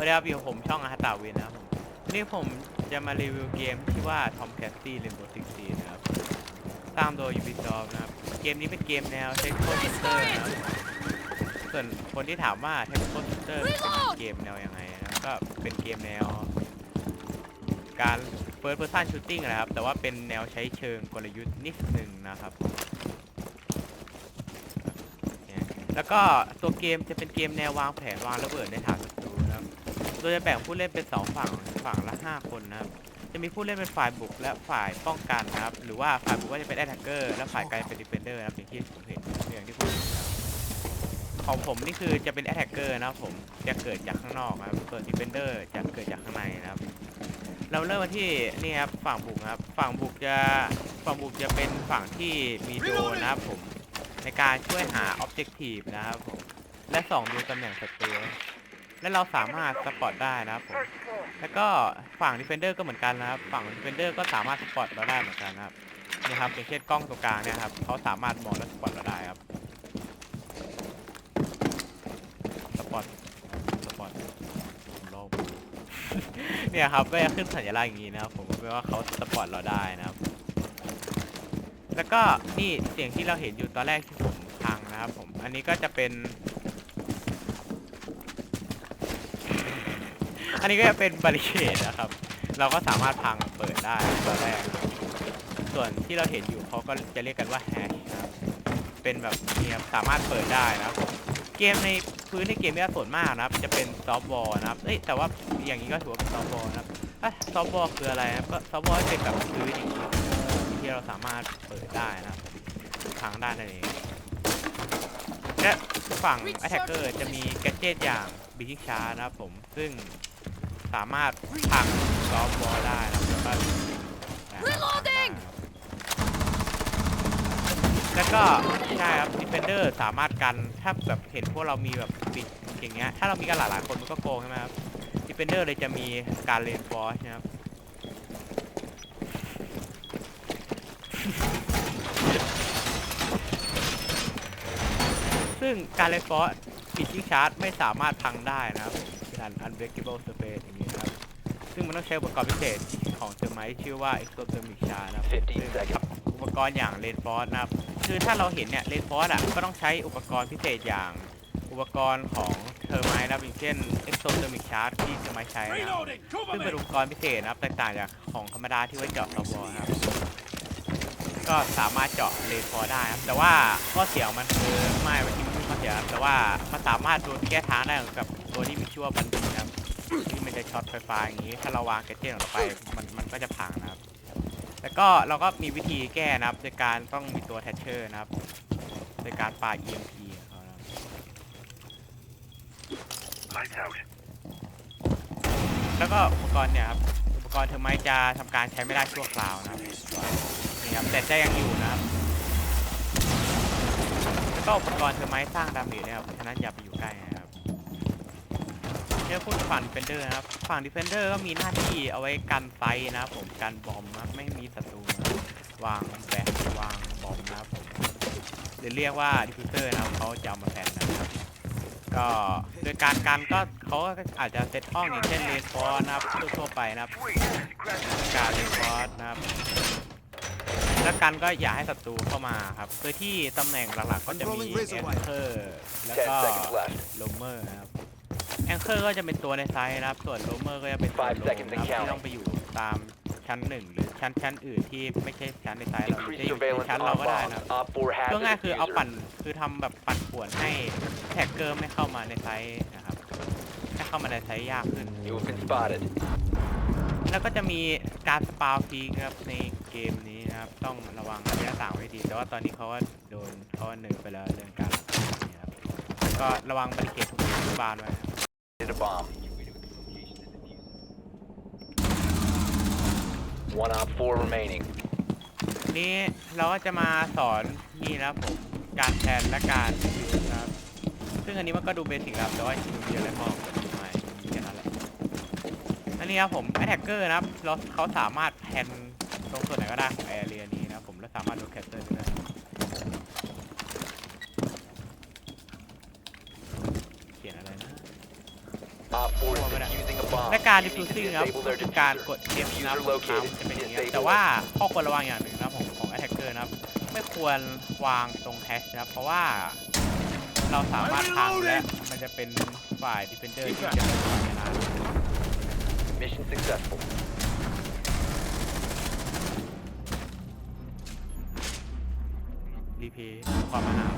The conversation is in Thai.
วัสดีครับอยู่ผมช่องอาฮาตาวินนะครับผมวันนี้ผมจะมารีวิวเกมที่ว่า Tom Clancy Rainbow Six Siege นะครับสร้างโดย Ubisoft นะครับ เกมนี้เป็นเกมแนว Technical Shooter นะครับส่วนคนที่ถามว่า Technical Shooter เป็นเกมแนวยังไงนะก็เป็นเกมแนว การ First Person Shooting นะครับ แต่ว่าเป็นแนวใช้เชิงกลยุทธ์นิดนึงนะครับแล้วก็ตัวเกมจะเป็นเกมแนววางแผนวางระเบิดในฐานศัตรู โดยจะแบ่งผู้เล่นเป็นสองฝั่งฝั่งละ 5 คนนะครับ จะมีผู้เล่นเป็นฝ่ายบุกและฝ่ายป้องกันนะครับ หรือว่าฝ่ายบุกก็จะเป็นแอตแทกเกอร์และฝ่ายไกลเป็นดิเฟนเดอร์นะครับอย่างที่ผมเห็นอย่างที่ผมเห็นครับของผมนี่คือจะเป็นแอตแทกเกอร์นะครับผมจะเกิดจากข้างนอกนะครับส่วนดิเฟนเดอร์จะเกิดจากข้างในนะครับ เราเริ่มมาที่นี่ครับฝั่งบุกครับ ฝั่งบุกจะฝั่งบุกจะเป็นฝั่งที่มีโดนนะครับผมในการช่วยหา Objective นะครับผมและส่องดูตำแหน่งศัตรู และเราสามารถสปอตได้นะครับผมแล้วก็ฝั่ง Defender ก็เหมือนกันนะครับ ฝั่ง Defender ก็สามารถสปอตเราได้เหมือนกันนะครับนี่ครับอย่างเช่นกล้องตัวกลางเนี่ยครับเขาสามารถมองและสปอตเราได้ครับสปอตสปอตผมลองเนี่ยครับก็จะขึ้นสัญลักษณ์อย่างนี้นะครับผมแปลว่าเขาสปอตเราได้นะครับ แล้วก็นี่เสียงที่เราเห็นอยู่ตอนแรกที่ผมพังนะครับผมอันนี้ก็จะเป็น อันนี้ก็จะเป็นบาริเคดนะครับ เราก็สามารถพังเปิดได้ตอนแรก ส่วนที่เราเห็นอยู่เขาก็จะเรียกกันว่าแฮชนะครับ เป็นแบบนี้ครับสามารถเปิดได้นะครับ เกมในพื้นในเกมเนี่ยส่วนมากนะครับ จะเป็นซอฟต์บอลนะครับเอ้ยแต่ว่าอย่างนี้ก็ถือว่าเป็นซอฟต์บอลนะครับซอฟต์บอลคืออะไรนะครับก็ซอฟต์บอลเป็นแบบพื้นอย่างนี้ที่เราสามารถเปิดได้นะครับทางด้านนั่นเองและฝั่ง attacker จะมีแกดเจิตอย่างบิชิชานะครับผม ซึ่ง สามารถพังซอฟต์บอลได้นะครับแล้วก็นะครับ Reloading แล้วก็ใช่ครับ Defender สามารถกันถ้าแบบเห็นพวกเรามีแบบปิดอย่างเงี้ยถ้าเรามีกันหลายๆคนมันก็โกงใช่ไหมครับ Defender เลยจะมีการเลนฟอร์นะครับซึ่งการเลนฟอร์ปิดที่ชาร์จไม่สามารถพังได้นะครับเป็น unbreakable surface อย่างนี้นะครับ ซึ่งมันต้องใช้อุปกรณ์พิเศษของเทอร์ไมชื่อว่า exothermic charge นะครับ15ซึ่ง seconds อุปกรณ์อย่างเลนฟอสนะครับ คือถ้าเราเห็นเนี่ยเลนฟอสอะ ก็ต้องใช้อุปกรณ์พิเศษอย่างอุปกรณ์ของเทอร์ไมนะครับอย่างเช่น exothermic charge ที่เทอร์ไมใช้นะครับซึ่งเป็นอุปกรณ์พิเศษนะครับแตกต่างจากของธรรมดาที่ไว้เจาะซอฟต์บอลนะครับ ก็สามารถเจาะเลนฟอสได้ครับ แต่ว่าข้อเสียของมันคือไม่บางทีมันไม่มีข้อเสียครับแต่ว่ามันสามารถโดนแก้ทางได้กับตัวที่มีชื่อว่าบันดีนะครับ ที่มันจะช็อตไฟฟ้าอย่างนี้ ถ้าเราวางแกดเจิตของเราไปมันมันก็จะพังนะครับ แล้วก็เราก็มีวิธีแก้นะครับโดยการต้องมีตัวแทชเชอร์นะครับโดยการปา EMP ของเขานะครับ Lights out. แล้วก็อุปกรณ์เนี่ยครับอุปกรณ์เทอร์ไมท์จะทำการใช้ไม่ได้ชั่วคราวนะครับนี่ครับแต่จะยังอยู่นะครับ แล้วก็อุปกรณ์เทอร์ไมท์สร้างดาเมจนะครับเพราะฉะนั้นอย่าไปอยู่ใกล้นะครับ เรื่องพูดฝั่ง Defender นะครับ ฝั่ง Defender ก็มีหน้าที่เอาไว้กันไฟนะครับผมกันบอมนะครับไม่ให้มีศัตรูนะครับวางแบตวางบอมนะครับผมหรือเรียกว่า Diffuser นะครับเขาจะเอามาแทนนะครับ ก็โดยการกันก็เขาก็อาจจะเซตห้องอย่างเช่นเลนฟอร์นะครับทั่วๆไปนะครับ Sweet. Crash. การเลนฟอร์นะครับแล้วกันก็อย่าให้ศัตรูเข้ามาครับโดยที่ตำแหน่งหลักๆก็จะมี Unrolling แอ razor ง wire เกอร์แล้ว10ก็ seconds left. โลเมอร์นะครับ แองเกอร์ก็จะเป็นตัวในไซส์นะครับ ส่วนโลเมอร์ก็จะเป็นตัว Five โล seconds นะครับ and ที่ต้องไปอยู่ตามชั้นหนึ่งหรือชั้นชั้นอื่นที่ไม่ใช่ชั้นในไซส์เราหรือ Increase จะอยู่ใน surveillance ชั้นเรา on ก็ได้นะครับ bombs. Op 4ก็ has ง่าย the คือเอาปั่น diffuser. คือทำแบบปั่นป่วนให้แท็กเกอร์ไม่เข้ามาในไซส์นะครับให้เข้ามาในไซส์ยากขึ้น You have been spotted. แล้วก็จะมีการสปาวพีกนะครับในเกมนี้นะครับ ต้องระวังระยะต่างไว้ดี แต่ว่าตอนนี้เขาก็โดนเขาเนิร์ฟไปแล้วเรื่องการนี่ครับก็ระวังบริเกตทุกทุกบานไว้ bomb. One op 4 remaining. นี้เราก็จะมาสอนนี่นะครับผมการแทนและการยูสนะครับ ซึ่งอันนี้มันก็ดูเบสิกครับแต่ว่าจริงๆมีอะไรมากกว่านี้ไมมีแค่นั้นแหละอันนี้ครับผมแอ t แทกเกอร์นะครับเราเขาสามารถแพนตรงส่วนไหนก็ได้ของแอเรียนี้นะครับผมและสามารถโดนแคสเตอร์ได้ด้วยเขียนอะไรนะ Op 4 is นะ Defusing a bomb. และการ You need to diffusing นะครับ disable ก็ their คือการ diffuser. กด F นะครับ Diffuser ของ located. จะเป็นอย่างเงี้ย Disable แต่ว่าข้อควรระวังอย่างหนึ่งนะครับของของ attacker นะครับ ไม่ควรวางตรงแฮชนะครับเพราะว่าเราสามารถพังและมันจะเป็นฝ่าย defender ที่จะเป็นฝ่ายชนะ Mission successful. รีเพย์ความมหา